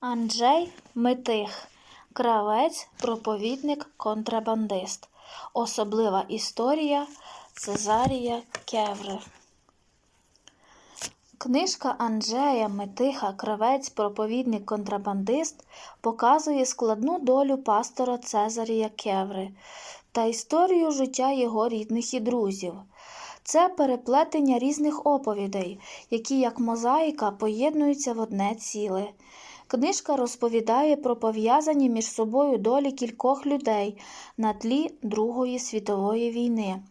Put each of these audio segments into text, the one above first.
Анджей Митих, кравець, проповідник, контрабандист. Особлива історія Цезарія Кеври. Книжка Анджея Митиха Кравець, проповідник, контрабандист показує складну долю пастора Цезарія Кеври та історію життя його рідних і друзів. Це переплетення різних оповідей, які, як мозаїка, поєднуються в одне ціле. Книжка розповідає про пов'язані між собою долі кількох людей на тлі Другої світової війни,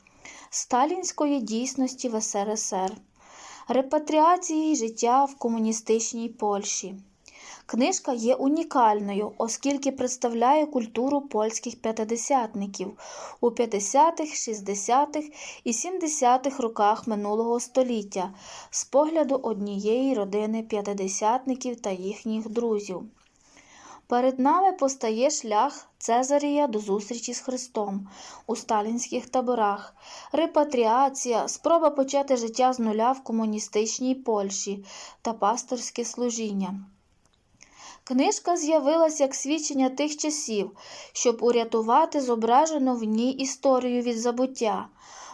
сталінської дійсності в СРСР, репатріації життя в комуністичній Польщі. Книжка є унікальною, оскільки представляє культуру польських п'ятидесятників у 50-х, 60-х і 70-х роках минулого століття з погляду однієї родини п'ятидесятників та їхніх друзів. Перед нами постає шлях Цезарія до зустрічі з Христом у сталінських таборах, репатріація, спроба почати життя з нуля в комуністичній Польщі та пасторське служіння. Книжка з'явилась як свідчення тих часів, щоб урятувати зображену в ній історію від забуття.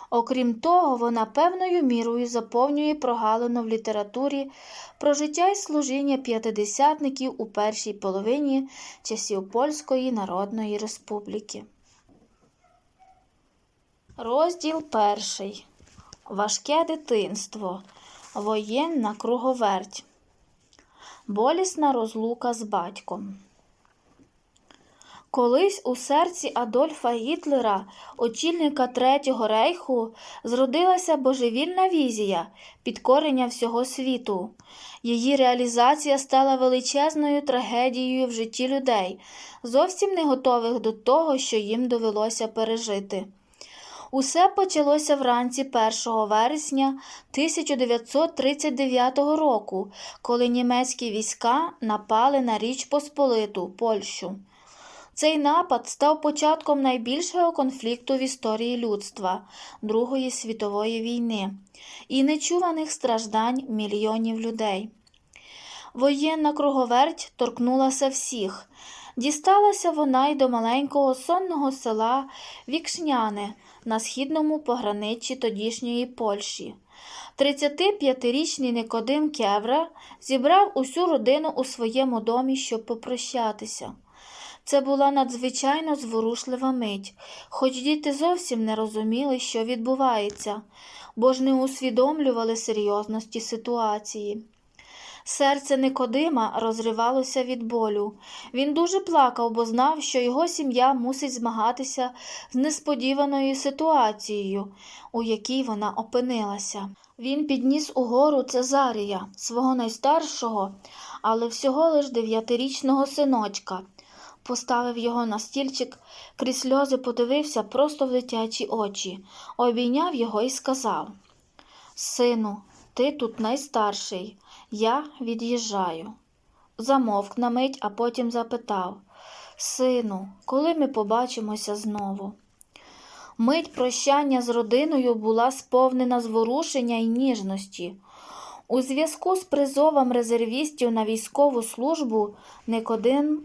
Окрім того, вона певною мірою заповнює прогалину в літературі про життя і служіння п'ятидесятників у першій половині часів Польської Народної Республіки. Розділ перший. Важке дитинство. Воєнна круговерть. Болісна розлука з батьком. Колись у серці Адольфа Гітлера, очільника Третього рейху, зродилася божевільна візія підкорення всього світу. Її реалізація стала величезною трагедією в житті людей, зовсім не готових до того, що їм довелося пережити. Усе почалося вранці 1 вересня 1939 року, коли німецькі війська напали на Річ Посполиту, Польщу. Цей напад став початком найбільшого конфлікту в історії людства Другої світової війни і нечуваних страждань мільйонів людей. Воєнна круговерть торкнулася всіх. Дісталася вона й до маленького сонного села Вікшняне на східному пограниччі тодішньої Польщі. 35-річний Никодим Кевра зібрав усю родину у своєму домі, щоб попрощатися. Це була надзвичайно зворушлива мить, хоч діти зовсім не розуміли, що відбувається, бо ж не усвідомлювали серйозності ситуації. Серце Никодима розривалося від болю. Він дуже плакав, бо знав, що його сім'я мусить змагатися з несподіваною ситуацією, у якій вона опинилася. Він підніс угору Цезарія, свого найстаршого, але всього лиш дев'ятирічного синочка. Поставив його на стільчик, крізь сльози подивився просто в дитячі очі, обійняв його і сказав Сину, ти тут найстарший, я від'їжджаю. Замовк на мить, а потім запитав Сину, коли ми побачимося знову? Мить прощання з родиною була сповнена зворушення і ніжності. У зв'язку з призовом резервістів на військову службу Никодим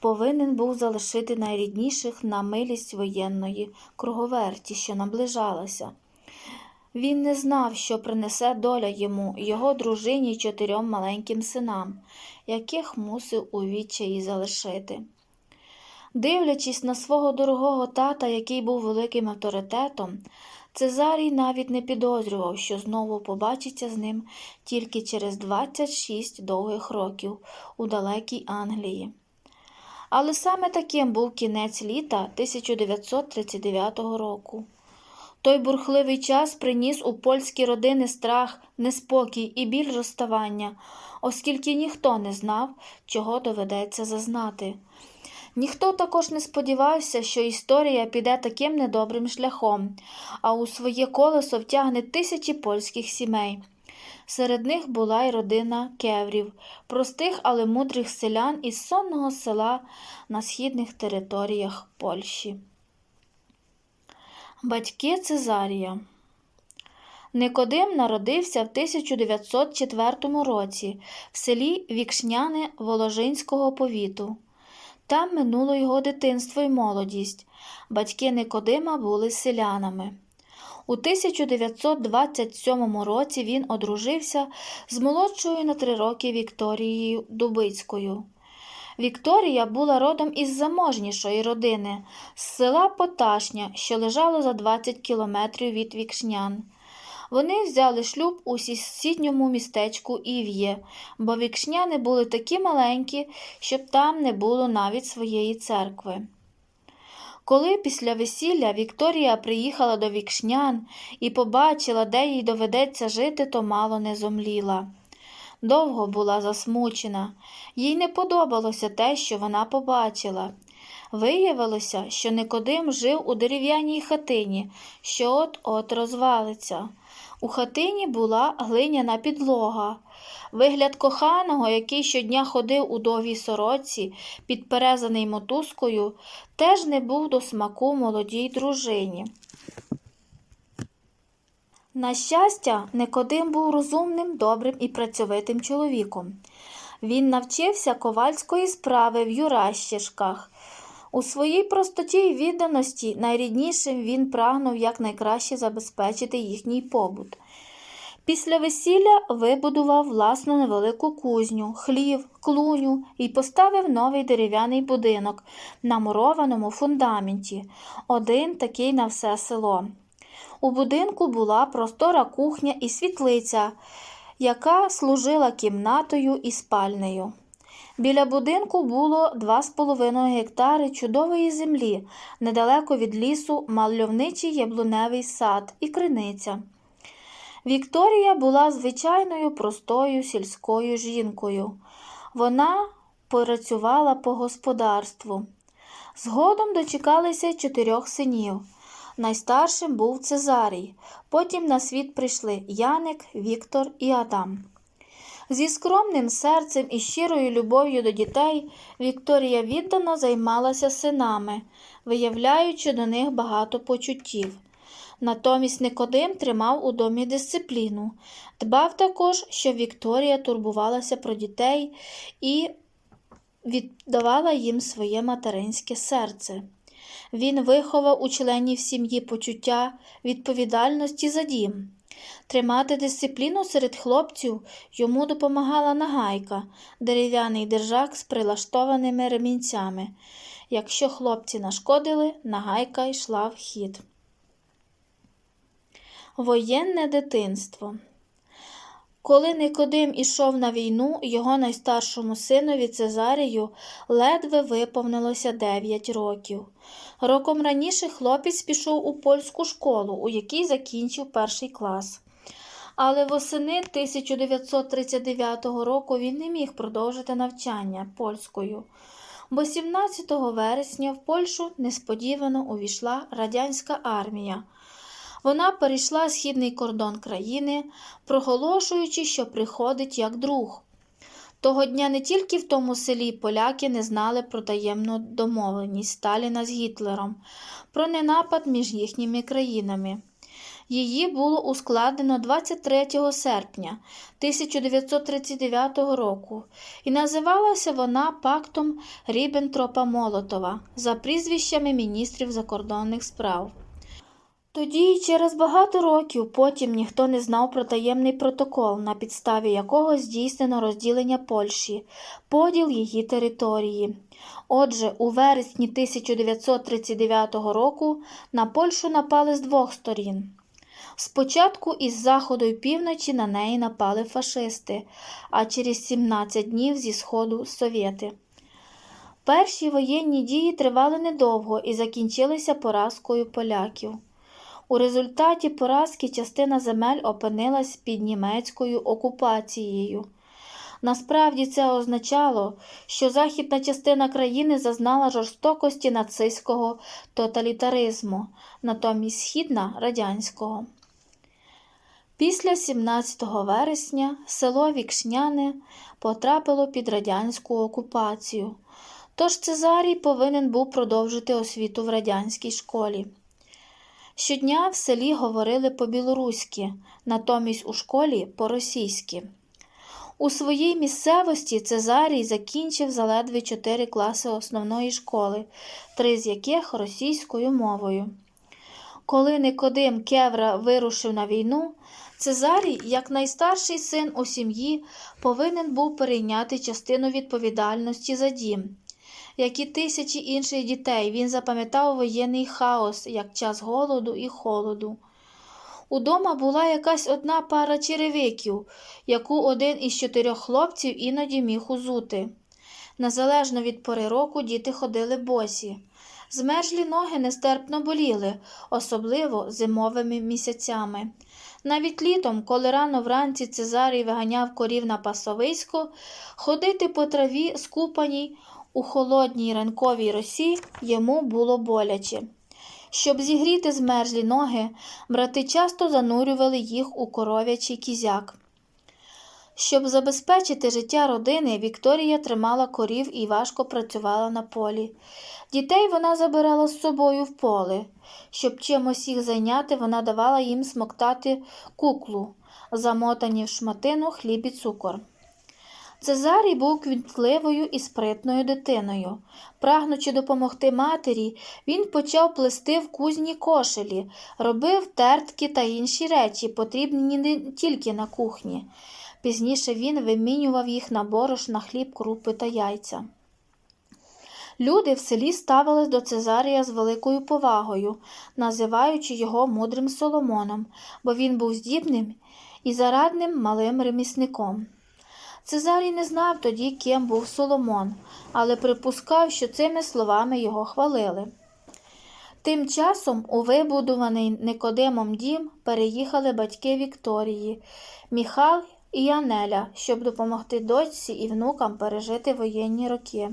повинен був залишити найрідніших на милість воєнної круговерті, що наближалася. Він не знав, що принесе доля йому, його дружині й чотирьом маленьким синам, яких мусив у відчаї залишити. Дивлячись на свого дорогого тата, який був великим авторитетом, Цезарій навіть не підозрював, що знову побачиться з ним тільки через 26 довгих років у далекій Англії. Але саме таким був кінець літа 1939 року. Той бурхливий час приніс у польські родини страх, неспокій і біль розставання, оскільки ніхто не знав, чого доведеться зазнати. Ніхто також не сподівався, що історія піде таким недобрим шляхом, а у своє колесо втягне тисячі польських сімей. Серед них була й родина кеврів, простих, але мудрих селян із сонного села на східних територіях Польщі. Батьки Цезарія Никодим народився в 1904 році в селі Вікшняне Воложинського повіту. Там минуло його дитинство і молодість. Батьки Никодима були селянами. У 1927 році він одружився з молодшою на три роки Вікторією Дубицькою. Вікторія була родом із заможнішої родини з села Поташня, що лежало за 20 кілометрів від Вікшнян. Вони взяли шлюб у сусідньому містечку Ів'є, бо вікшняни були такі маленькі, щоб там не було навіть своєї церкви. Коли після весілля Вікторія приїхала до вікшнян і побачила, де їй доведеться жити, то мало не зомліла. Довго була засмучена, їй не подобалося те, що вона побачила. Виявилося, що Никодим жив у дерев'яній хатині, що от-от розвалиться. У хатині була глиняна підлога. Вигляд коханого, який щодня ходив у довгій сорочці, підперезаний мотузкою, теж не був до смаку молодій дружині. На щастя, Никодим був розумним, добрим і працьовитим чоловіком. Він навчився ковальської справи в Юращишках. У своїй простоті й відданості найріднішим він прагнув якнайкраще забезпечити їхній побут. Після весілля вибудував власну невелику кузню, хлів, клуню і поставив новий дерев'яний будинок на мурованому фундаменті, один такий на все село. У будинку була простора кухня і світлиця, яка служила кімнатою і спальнею. Біля будинку було 2,5 гектари чудової землі, недалеко від лісу мальовничий яблуневий сад і криниця. Вікторія була звичайною простою сільською жінкою. Вона працювала по господарству. Згодом дочекалися чотирьох синів. Найстаршим був Цезарій. Потім на світ прийшли Яник, Віктор і Адам. Зі скромним серцем і щирою любов'ю до дітей Вікторія віддано займалася синами, виявляючи до них багато почуттів. Натомість Никодим тримав у домі дисципліну, дбав також, щоб Вікторія турбувалася про дітей і віддавала їм своє материнське серце. Він виховав у членів сім'ї почуття відповідальності за дім. Тримати дисципліну серед хлопців йому допомагала нагайка, дерев'яний держак з прилаштованими ремінцями. Якщо хлопці нашкодили, нагайка йшла в хід. Воєнне дитинство. Коли Никодим ішов на війну, його найстаршому синові Цезарію ледве виповнилося 9 років. Роком раніше хлопець пішов у польську школу, у якій закінчив перший клас. Але восени 1939 року він не міг продовжити навчання польською, бо 17 вересня в Польщу несподівано увійшла радянська армія. Вона перейшла східний кордон країни, проголошуючи, що приходить як друг. Того дня не тільки в тому селі поляки не знали про таємну домовленість Сталіна з Гітлером, про ненапад між їхніми країнами. Її було ускладнено 23 серпня 1939 року, і називалася вона пактом Ріббентропа Молотова за прізвищами міністрів закордонних справ. Тоді, через багато років, потім ніхто не знав про таємний протокол, на підставі якого здійснено розділення Польщі, поділ її території. Отже, у вересні 1939 року на Польщу напали з двох сторін. Спочатку із заходу й півночі на неї напали фашисти, а через 17 днів зі сходу совєти. Перші воєнні дії тривали недовго і закінчилися поразкою поляків. У результаті поразки частина земель опинилась під німецькою окупацією. Насправді це означало, що західна частина країни зазнала жорстокості нацистського тоталітаризму, натомість східна радянського. Після 17 вересня село Вікшняне потрапило під радянську окупацію, тож Цезарій повинен був продовжити освіту в радянській школі. Щодня в селі говорили по-білоруськи, натомість у школі по-російськи. У своїй місцевості Цезарій закінчив заледве чотири класи основної школи, три з яких російською мовою. Коли Никодим Кевра вирушив на війну, Цезарій, як найстарший син у сім'ї, повинен був перейняти частину відповідальності за дім. Як і тисячі інших дітей, він запам'ятав воєнний хаос, як час голоду і холоду. Удома була якась одна пара черевиків, яку один із чотирьох хлопців іноді міг узути. Незалежно від пори року діти ходили босі. Змерзлі ноги нестерпно боліли, особливо зимовими місяцями. Навіть літом, коли рано вранці Цезарій виганяв корів на пасовисько, ходити по траві, скупаній у холодній ранковій росі, йому було боляче. Щоб зігріти змерзлі ноги, брати часто занурювали їх у коров'ячий кізяк. Щоб забезпечити життя родини, Вікторія тримала корів і важко працювала на полі. Дітей вона забирала з собою в поле. Щоб чимось їх зайняти, вона давала їм смоктати куклу, замотані в шматину хліб і цукор. Цезарій був квітливою і спритною дитиною. Прагнучи допомогти матері, він почав плести в кузні кошелі, робив тертки та інші речі, потрібні не тільки на кухні. Пізніше він вимінював їх на борошна, хліб, крупи та яйця. Люди в селі ставились до Цезарія з великою повагою, називаючи його мудрим Соломоном, бо він був здібним і зарадним малим ремісником. Цезарій не знав тоді, ким був Соломон, але припускав, що цими словами його хвалили. Тим часом у вибудований Никодимом дім переїхали батьки Вікторії, Міхал і Анеля, щоб допомогти дочці і внукам пережити воєнні роки.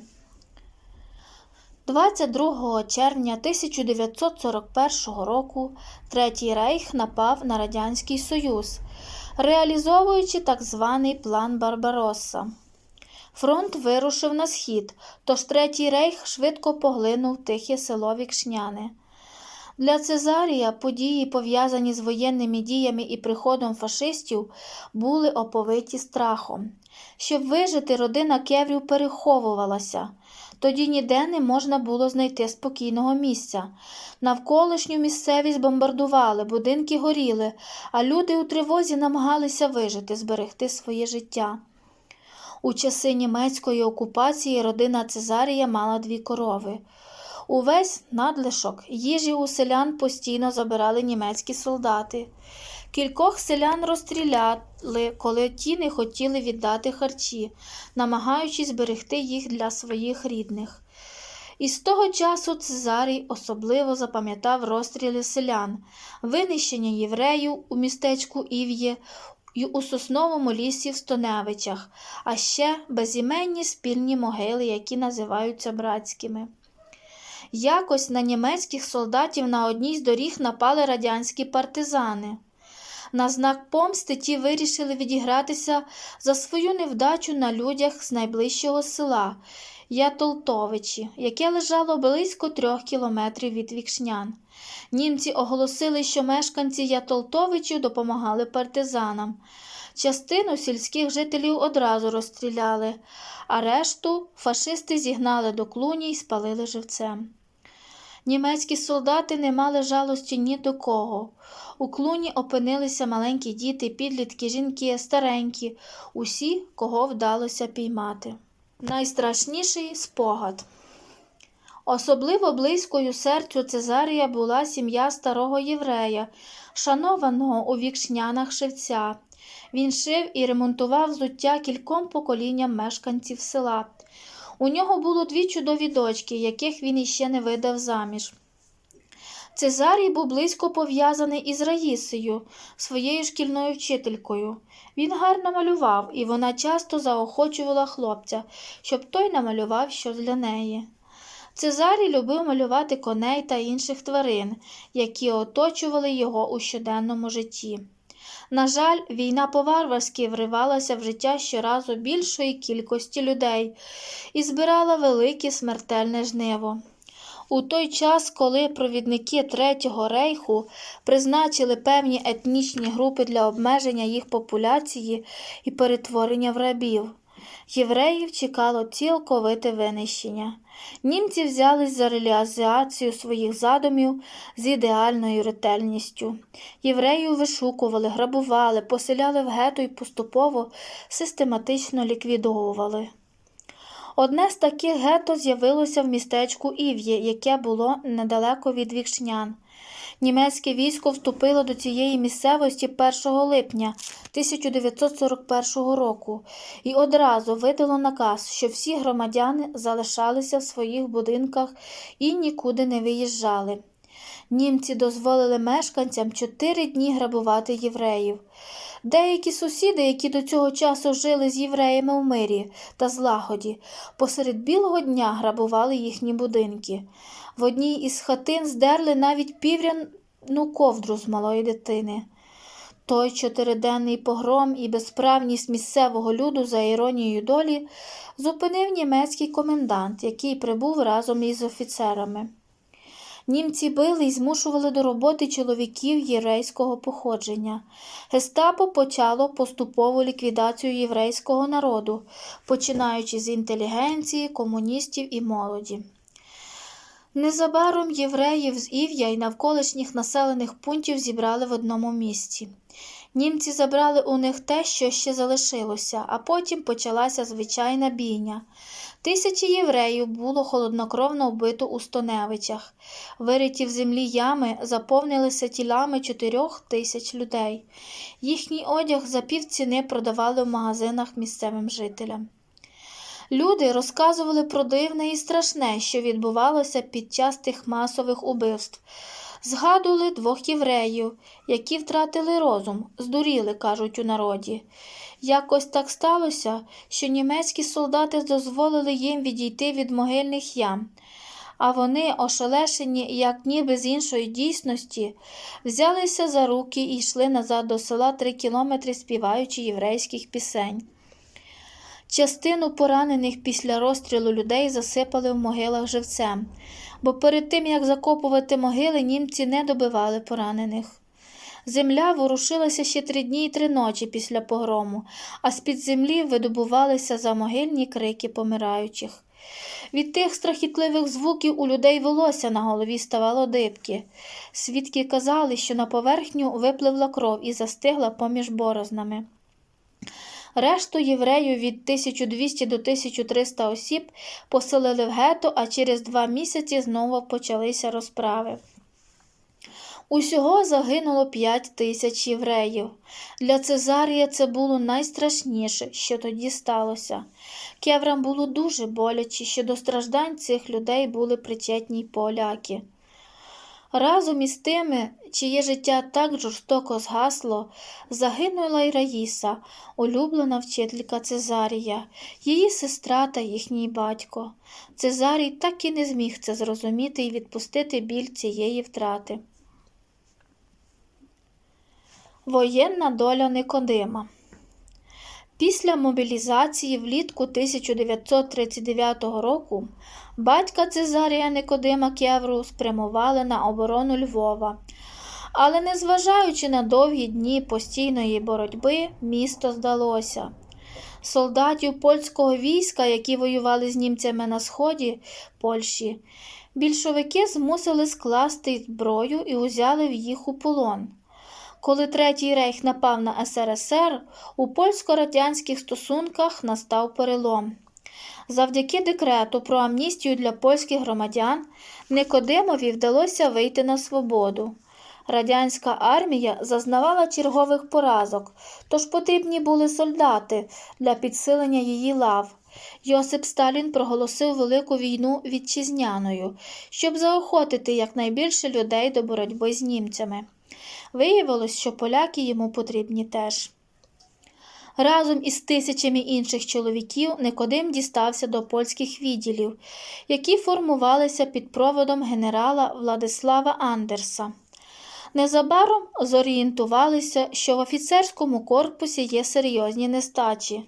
22 червня 1941 року Третій рейх напав на Радянський Союз, реалізовуючи так званий план Барбаросса. Фронт вирушив на схід, тож Третій рейх швидко поглинув тихе село Вікшняне. Для Цезарія події, пов'язані з воєнними діями і приходом фашистів, були оповиті страхом. Щоб вижити, родина кеврів переховувалася. Тоді ніде не можна було знайти спокійного місця. Навколишню місцевість бомбардували, будинки горіли, а люди у тривозі намагалися вижити, зберегти своє життя. У часи німецької окупації родина Цезарія мала дві корови. Увесь надлишок їжі у селян постійно забирали німецькі солдати. Кількох селян розстріляли, коли ті не хотіли віддати харчі, намагаючись зберегти їх для своїх рідних. І з того часу Цезарій особливо запам'ятав розстріли селян, винищення євреїв у містечку Ів'є і у сосновому лісі в Стоневичах, а ще безіменні спільні могили, які називаються братськими. Якось на німецьких солдатів на одній з доріг напали радянські партизани. На знак помсти ті вирішили відігратися за свою невдачу на людях з найближчого села Ятолтовичі, яке лежало близько трьох кілометрів від Вікшнян. Німці оголосили, що мешканці Ятолтовичів допомагали партизанам. Частину сільських жителів одразу розстріляли, а решту фашисти зігнали до клуні і спалили живцем. Німецькі солдати не мали жалості ні до кого. У клуні опинилися маленькі діти, підлітки, жінки, старенькі, усі, кого вдалося піймати. Найстрашніший спогад. Особливо близькою серцю Цезарія була сім'я старого єврея, шанованого у вікшнянах шевця. Він шив і ремонтував взуття кільком поколінням мешканців села. У нього було дві чудові дочки, яких він іще не видав заміж. Цезарій був близько пов'язаний із Раїсею, своєю шкільною вчителькою. Він гарно малював, і вона часто заохочувала хлопця, щоб той намалював щось для неї. Цезарій любив малювати коней та інших тварин, які оточували його у щоденному житті. На жаль, війна по-варварськи вривалася в життя щоразу більшої кількості людей і збирала велике смертельне жниво. У той час, коли провідники Третього рейху призначили певні етнічні групи для обмеження їх популяції і перетворення в рабів, євреїв чекало цілковите винищення. Німці взялись за реалізацію своїх задумів з ідеальною ретельністю. Євреїв вишукували, грабували, поселяли в гетто і поступово систематично ліквідовували. Одне з таких гетто з'явилося в містечку Ів'є, яке було недалеко від Вікшнян. Німецьке військо вступило до цієї місцевості 1 липня 1941 року і одразу видало наказ, що всі громадяни залишалися в своїх будинках і нікуди не виїжджали. Німці дозволили мешканцям чотири дні грабувати євреїв. Деякі сусіди, які до цього часу жили з євреями в мирі та злагоді, посеред білого дня грабували їхні будинки. В одній із хатин здерли навіть півряну ковдру з малої дитини. Той чотириденний погром і безправність місцевого люду за іронією долі зупинив німецький комендант, який прибув разом із офіцерами. Німці били і змушували до роботи чоловіків єврейського походження. Гестапо почало поступову ліквідацію єврейського народу, починаючи з інтелігенції, комуністів і молоді. Незабаром євреїв з Ів'я і навколишніх населених пунктів зібрали в одному місці. Німці забрали у них те, що ще залишилося, а потім почалася звичайна бійня. Тисячі євреїв було холоднокровно вбито у Стоневичах. Вириті в землі ями заповнилися тілами чотирьох тисяч людей. Їхній одяг за півціни продавали в магазинах місцевим жителям. Люди розказували про дивне і страшне, що відбувалося під час тих масових убивств. Згадували двох євреїв, які втратили розум, здуріли, кажуть у народі. Якось так сталося, що німецькі солдати дозволили їм відійти від могильних ям, а вони, ошелешені, як ніби з іншої дійсності, взялися за руки і йшли назад до села три кілометри, співаючи єврейських пісень. Частину поранених після розстрілу людей засипали в могилах живцем, бо перед тим, як закопувати могили, німці не добивали поранених. Земля ворушилася ще три дні і три ночі після погрому, а з-під землі видобувалися замогильні крики помираючих. Від тих страхітливих звуків у людей волосся на голові ставало дибки. Свідки казали, що на поверхню випливла кров і застигла поміж борознами. Решту євреїв від 1200 до 1300 осіб поселили в гетто, а через два місяці знову почалися розправи. Усього загинуло 5 тисяч євреїв. Для Цезарія це було найстрашніше, що тоді сталося. Кеврам було дуже боляче, що до страждань цих людей були причетні поляки. Разом із тими, чиє життя так жорстоко згасло, загинула й Раїса, улюблена вчителька Цезарія, її сестра та їхній батько. Цезарій так і не зміг це зрозуміти і відпустити біль цієї втрати. Воєнна доля Никодима Після мобілізації влітку 1939 року батька Цезарія Никодима Кевру спрямували на оборону Львова. Але, незважаючи на довгі дні постійної боротьби, місто здалося. Солдатів польського війська, які воювали з німцями на сході Польщі, більшовики змусили скласти зброю і узяли в їх у полон. Коли Третій рейх напав на СРСР, у польсько-радянських стосунках настав перелом. Завдяки декрету про амністію для польських громадян Никодимові вдалося вийти на свободу. Радянська армія зазнавала чергових поразок, тож потрібні були солдати для підсилення її лав. Йосип Сталін проголосив велику війну вітчизняною, щоб заохотити якнайбільше людей до боротьби з німцями. Виявилось, що поляки йому потрібні теж. Разом із тисячами інших чоловіків Никодим дістався до польських відділів, які формувалися під проводом генерала Владислава Андерса. Незабаром зорієнтувалися, що в офіцерському корпусі є серйозні нестачі.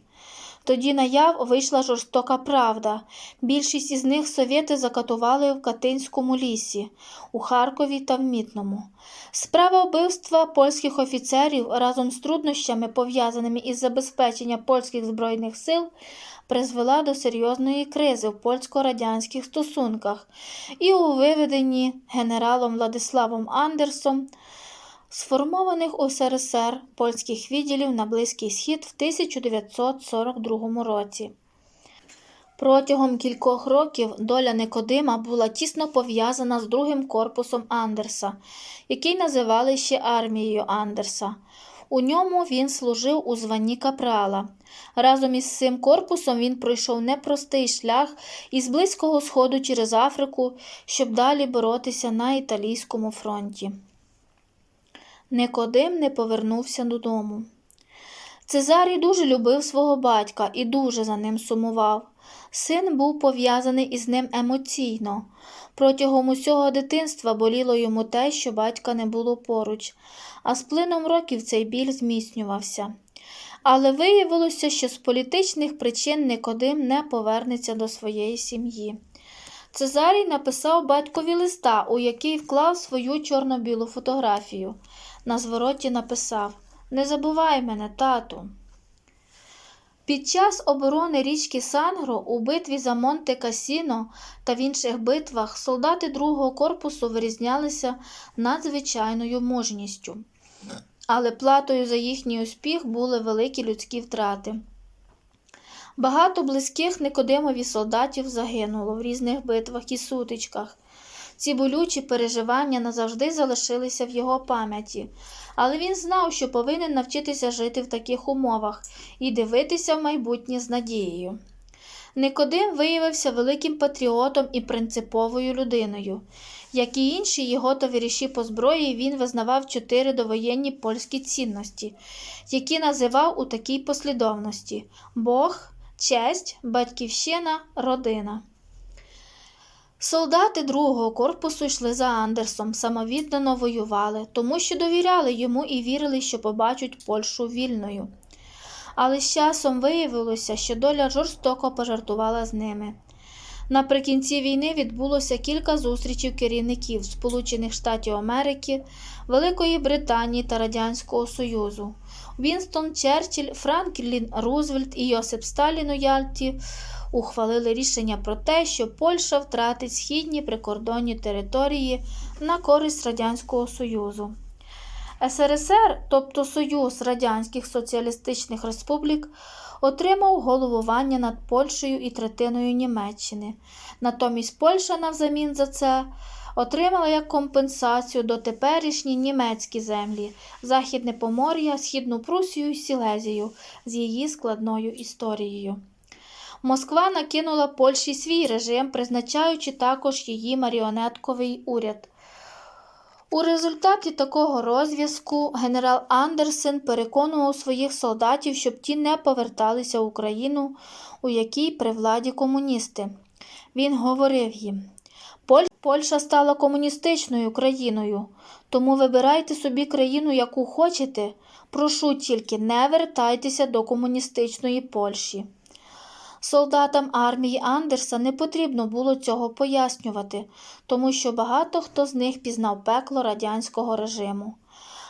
Тоді наяв вийшла жорстока правда. Більшість із них совєти закатували в Катинському лісі, у Харкові та в Мітному. Справа вбивства польських офіцерів разом з труднощами, пов'язаними із забезпеченням польських збройних сил, призвела до серйозної кризи в польсько-радянських стосунках і у виведенні генералом Владиславом Андерсом сформованих у СРСР польських відділів на Близький Схід в 1942 році. Протягом кількох років доля Никодима була тісно пов'язана з другим корпусом Андерса, який називали ще армією Андерса. У ньому він служив у званні капрала. Разом із цим корпусом він пройшов непростий шлях із Близького Сходу через Африку, щоб далі боротися на італійському фронті. Никодим не повернувся додому. Цезарій дуже любив свого батька і дуже за ним сумував. Син був пов'язаний із ним емоційно. Протягом усього дитинства боліло йому те, що батька не було поруч, а з плином років цей біль зміцнювався. Але виявилося, що з політичних причин Никодим не повернеться до своєї сім'ї. Цезарій написав батькові листа, у який вклав свою чорно-білу фотографію. На звороті написав Не забувай мене, тату. Під час оборони річки Сангро у битві за Монте Касіно та в інших битвах солдати другого корпусу вирізнялися надзвичайною мужністю. Але платою за їхній успіх були великі людські втрати. Багато близьких Никодимові солдатів загинуло в різних битвах і сутичках. Ці болючі переживання назавжди залишилися в його пам'яті, але він знав, що повинен навчитися жити в таких умовах і дивитися в майбутнє з надією. Никодим виявився великим патріотом і принциповою людиною. Як і інші його товариші по зброї, він визнавав чотири довоєнні польські цінності, які називав у такій послідовності Бог, честь, батьківщина, родина. Солдати другого корпусу йшли за Андерсом, самовіддано воювали, тому що довіряли йому і вірили, що побачать Польщу вільною. Але з часом виявилося, що доля жорстоко пожартувала з ними. Наприкінці війни відбулося кілька зустрічей керівників Сполучених Штатів Америки, Великої Британії та Радянського Союзу. Вінстон Черчилль, Франклін Рузвельт і Йосип Сталін у Яльті ухвалили рішення про те, що Польща втратить східні прикордонні території на користь Радянського Союзу. СРСР, тобто Союз Радянських Соціалістичних Республік, отримав головування над Польщею і третиною Німеччини. Натомість Польща навзамін за це отримала як компенсацію дотеперішні німецькі землі, Західне Помор'я, Східну Прусію і Сілезію з її складною історією. Москва накинула Польщі свій режим, призначаючи також її маріонетковий уряд. У результаті такого розв'язку генерал Андерсен переконував своїх солдатів, щоб ті не поверталися в Україну, у якій при владі комуністи. Він говорив їм: Польща стала комуністичною країною, тому вибирайте собі країну, яку хочете. Прошу тільки не вертайтеся до комуністичної Польщі. Солдатам армії Андерса не потрібно було цього пояснювати, тому що багато хто з них пізнав пекло радянського режиму.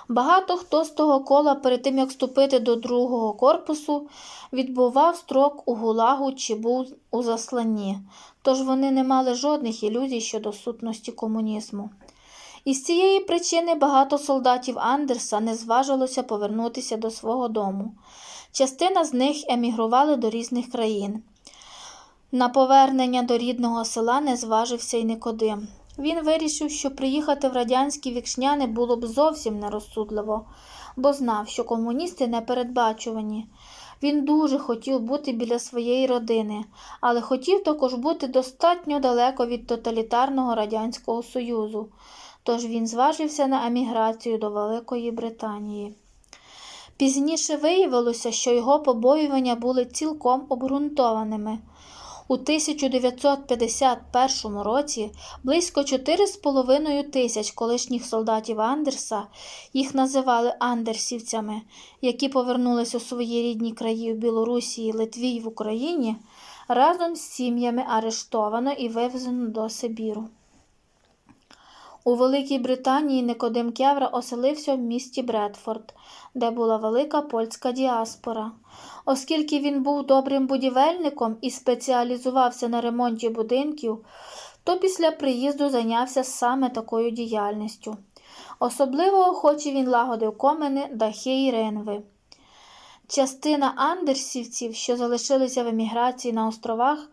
Багато хто з того кола перед тим, як вступити до другого корпусу, відбував строк у гулагу чи був у засланні, тож вони не мали жодних ілюзій щодо сутності комунізму. Із цієї причини багато солдатів Андерса не зважилося повернутися до свого дому. Частина з них емігрували до різних країн. На повернення до рідного села не зважився й Никодим. Він вирішив, що приїхати в радянські вікшняни було б зовсім нерозсудливо, бо знав, що комуністи непередбачувані. Він дуже хотів бути біля своєї родини, але хотів також бути достатньо далеко від тоталітарного Радянського Союзу, тож він зважився на еміграцію до Великої Британії. Пізніше виявилося, що його побоювання були цілком обґрунтованими. У 1951 році близько 4,5 тисяч колишніх солдатів Андерса, їх називали андерсівцями, які повернулись у свої рідні краї в Білорусі, Литві й в Україні, разом з сім'ями арештовано і вивезено до Сибіру. У Великій Британії Никодим Кевра оселився в місті Бредфорд, де була велика польська діаспора. Оскільки він був добрим будівельником і спеціалізувався на ремонті будинків, то після приїзду зайнявся саме такою діяльністю. Особливо охоче він лагодив комини, дахи і ринви. Частина андерсівців, що залишилися в еміграції на островах,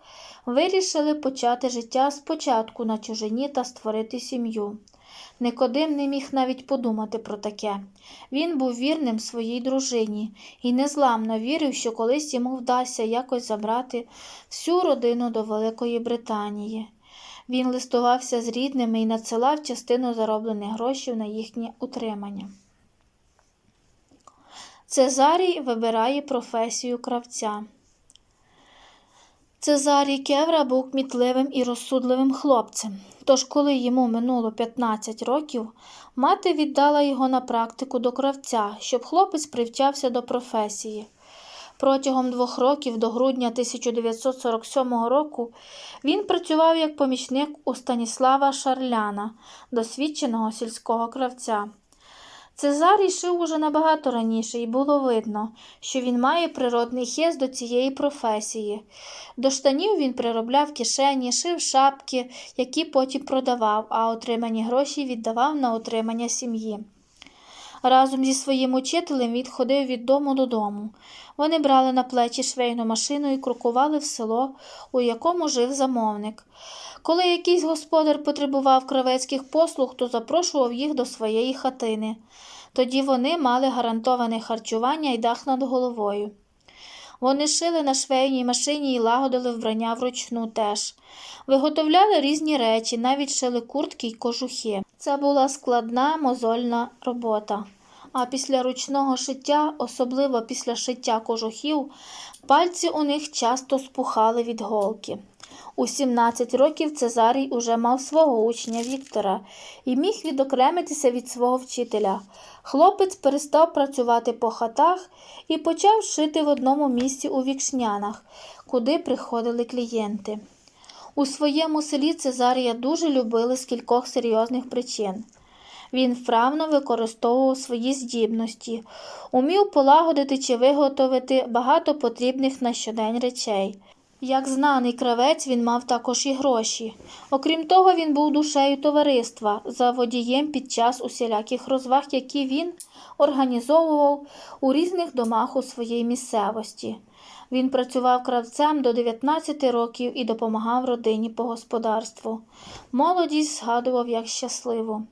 вирішили почати життя спочатку на чужині та створити сім'ю. Никодим не міг навіть подумати про таке. Він був вірним своїй дружині і незламно вірив, що колись йому вдасться якось забрати всю родину до Великої Британії. Він листувався з рідними і надсилав частину зароблених грошей на їхнє утримання. Цезарій вибирає професію кравця. Цезарій Кевра був кмітливим і розсудливим хлопцем. Тож, коли йому минуло 15 років, мати віддала його на практику до кравця, щоб хлопець привчався до професії. Протягом двох років до грудня 1947 року він працював як помічник у Станіслава Шарляна, досвідченого сільського кравця. Цезарій шив уже набагато раніше, і було видно, що він має природний хист до цієї професії. До штанів він приробляв кишені, шив шапки, які потім продавав, а отримані гроші віддавав на утримання сім'ї. Разом зі своїм учителем він ходив від дому додому. Вони брали на плечі швейну машину і крокували в село, у якому жив замовник. Коли якийсь господар потребував кравецьких послуг, то запрошував їх до своєї хатини. Тоді вони мали гарантоване харчування і дах над головою. Вони шили на швейній машині і лагодили вбрання вручну теж. Виготовляли різні речі, навіть шили куртки й кожухи. Це була складна мозольна робота. А після ручного шиття, особливо після шиття кожухів, пальці у них часто спухали від голки. У 17 років Цезарій уже мав свого учня Віктора і міг відокремитися від свого вчителя. Хлопець перестав працювати по хатах і почав шити в одному місці у вікшнянах, куди приходили клієнти. У своєму селі Цезарія дуже любили з кількох серйозних причин. Він вправно використовував свої здібності, умів полагодити чи виготовити багато потрібних на щодень речей. Як знаний кравець, він мав також і гроші. Окрім того, він був душею товариства, за водієм під час усіляких розваг, які він організовував у різних домах у своїй місцевості. Він працював кравцем до 19 років і допомагав родині по господарству. Молодість згадував як щасливу.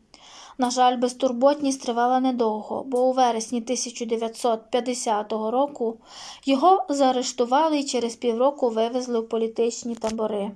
На жаль, безтурботність тривала недовго, бо у вересні 1950 року його заарештували і через півроку вивезли в політичні табори.